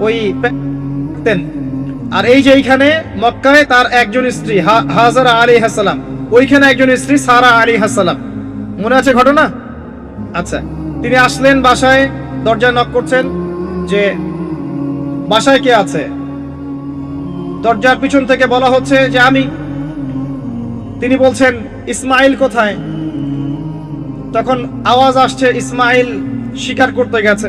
ওই আর এই যে এইখানে মক্কায় তার একজন স্ত্রী হাজারা আলী হাসালাম ওইখানে একজন স্ত্রী, সারা আলী হাসালাম মনে আছে ঘটনা? আচ্ছা তিনি আসলেন বাসায়, দরজায় নক করছেন যে, বাসায় কে আছে? দরজার পিছন থেকে বলা হচ্ছে যে আমি। তিনি বলছেন, ইসমাইল কোথায়? তখন আওয়াজ আসছে, ইসমাইল শিকার করতে গেছে।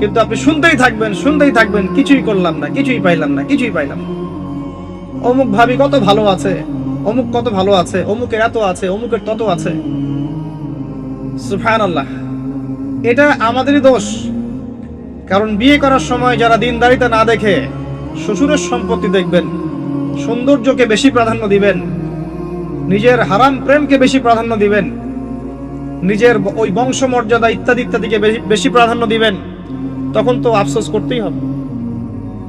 কিন্তু আপনি শুনতেই থাকবেন শুনতেই থাকবেন, কিছুই করলাম না, কিছুই পাইলাম না, কিছুই পাইলাম না। অমুক ভাবি কত ভালো আছে, অমুক কত ভালো আছে, অমুকের এত আছে, অমুকের তত আছে। সুফান আল্লাহ এটা আমাদেরই দোষ। কারণ বিয়ে করার সময় যারা দিনদারিতা না দেখে, শ্বশুরের সম্পত্তি দেখবেন, সৌন্দর্যকে বেশি প্রাধান্য দিবেন, নিজের হারাম প্রেমকে বেশি প্রাধান্য দিবেন, নিজের ওই বংশমর্যাদা ইত্যাদি ইত্যাদিকে বেশি প্রাধান্য দিবেন। তখন তো আফসোস করতেই হবে।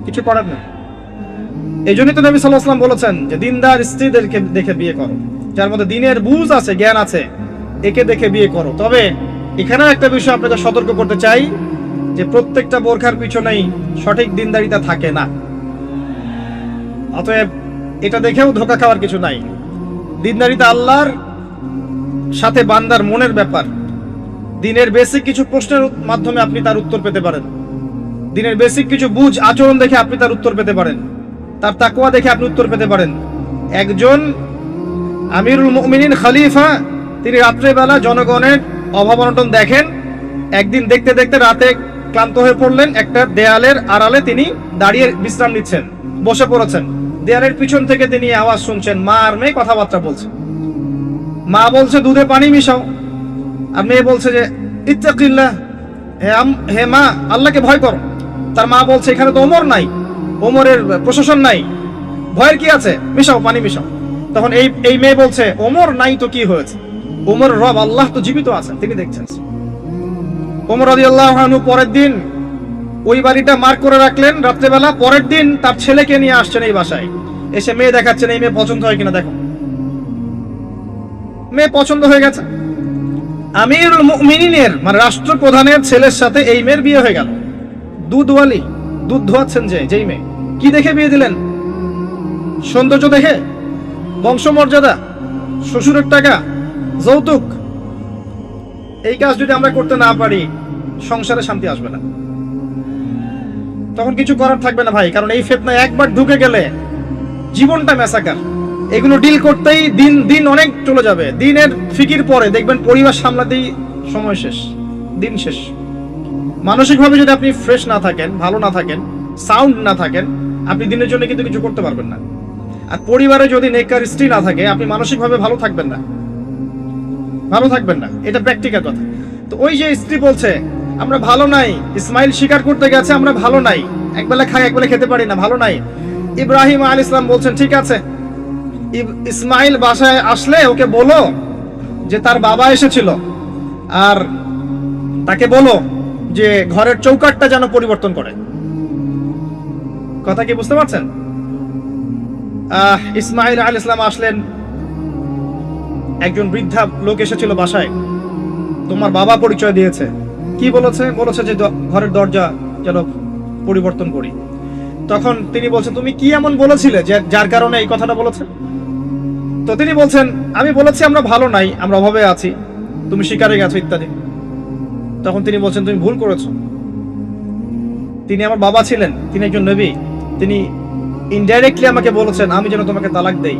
কিছু করার নেই। এই জন্যই তো নবী সাল্লাহ আসলাম বলেছেন যে, দিনদার স্ত্রীদেরকে দেখে বিয়ে করো। যার মধ্যে দিনের বুঝ আছে, জ্ঞান আছে, একে দেখে বিয়ে করো। তবে এখানেও একটা বিষয় আপনাকে সতর্ক করতে চাই, যে প্রত্যেকটা বোরখার পিছনেই সঠিক দিনদারিতা থাকে না। অতএব এটা দেখেও ধোকা খাওয়ার কিছু নাই। দিনদারিতা আল্লাহর সাথে বান্দার মনের ব্যাপার। দিনের বেসিক কিছু প্রশ্নের মাধ্যমে আপনি তার উত্তর পেতে পারেন। দিনের বেসিক কিছু বুঝ আচরণ দেখে আপনি তার উত্তর পেতে পারেন। তার তাকুয়া দেখে আপনি উত্তর পেতে পারেন। একজন আমিরুল মুমিনিন খালিফা, তিনি রাত্রেবেলা জনগণের অভাব অনটন দেখেন। একদিন দেখতে দেখতে রাতে ক্লান্ত হয়ে পড়লেন, একটা দেয়ালের আড়ালে তিনি দাঁড়িয়ে বিশ্রাম নিচ্ছেন, বসে পড়েছেন। দেয়ালের পিছন থেকে তিনি আওয়াজ শুনছেন, মা আর মেয়ে কথাবার্তা বলছে। মা বলছে দুধে পানি মিশাও। আর মেয়ে বলছে যে, ইত্তাকিল্লাহ, হে হে মা, আল্লাহকে ভয় করো। তার মা বলছে, এখানে তো ওমর নাই, ওমরের প্রশাসন নাই। ভয়ের কি আছে? মিশাও, পানি মিশাও। তখন এই এই মেয়ে বলছে, ওমর নাই তো কি হয়েছে? ওমর রব আল্লাহ তো জীবিত আছেন, তিনি দেখছেন। ওমর রাদিয়াল্লাহু আল্লাহ পরের দিন ওই বাড়িটা মার্ক করে রাখলেন রাত্রেবেলা। পরের দিন তার ছেলেকে নিয়ে আসছেন এই বাসায়। এসে মেয়ে দেখাচ্ছেন, এই মেয়ে পছন্দ হয় কিনা? দেখো। মেয়ে পছন্দ হয়ে গেছে। আমিরুল মুমিনিনের মানে রাষ্ট্রপ্রধানের ছেলের সাথে এই মেয়ের বিয়ে হয়ে গেল। দুধওয়ালি দুধ ধোয়াচ্ছেন যে, যেই মেয়ে। কি দেখে বিয়ে দিলেন? সৌন্দর্য দেখে? বংশমর্যাদা? শ্বশুরের টাকা? যৌতুক? এই কাজ যদি আমরা করতে না পারি, সংসারে শান্তি আসবে না। তখন কিছু করার থাকবে না ভাই, কারণ এই ফেতনায় একবার ঢুকে গেলে জীবনটা মেসাকার এগুলো ডিল করতেই দিন দিন অনেক চলে যাবে। দিনের ফিকির পরে দেখবেন পরিবার সামলাতেই সময় শেষ, দিন শেষ। মানসিকভাবে যদি আপনি ফ্রেশ না থাকেন, ভালো না থাকেন সাউন্ড না থাকেন, আপনি দিনের জন্য কিন্তু কিছু করতে পারবেন না। আর পরিবারে যদি নেকার স্ত্রী না থাকে, আপনি মানসিকভাবে ভালো থাকবেন না। ভালো থাকবেন না। এটা প্র্যাকটিক্যাল কথা। তো ওই যে স্ত্রী বলছে, আমরা ভালো নাই ইসমাইল শিকার করতে গেছে, আমরা ভালো নাই। একবেলা খাই, একবেলা খেতে পারি না, ভালো নাই। ইব্রাহিম আল ইসলাম বলছেন, ঠিক আছে ইসমাইল বাসায় আসলে ওকে বলো যে তার বাবা এসেছিল। আর তাকে বলো যে ঘরের চৌকাটটা যেন পরিবর্তন করে। কথা কি বুঝতে পারছেন? ইসমাইল আল ইসলাম আসলেন। একজন বৃদ্ধা লোক এসেছিল বাসায়। তোমার বাবা পরিচয় দিয়েছে। কি বলেছে? বলেছে যে ঘরের দরজা যেন পরিবর্তন করি। তখন তিনি বলছেন, তুমি কি এমন বলেছিলে যে, যার কারণে এই কথাটা বলেছে? তো তিনি বলছেন, আমি বলেছি আমরা ভালো নাই, আমরা অভাবে আছি, তুমি শিকারে গেছো, ইত্যাদি। তখন তিনি বলছেন, তুমি ভুল করেছ। তিনি আমার বাবা ছিলেন, তিনি একজন নবী। তিনি ইনডাইরেক্টলি আমাকে বলেছেন, আমি যেন তোমাকে তালাক দেই।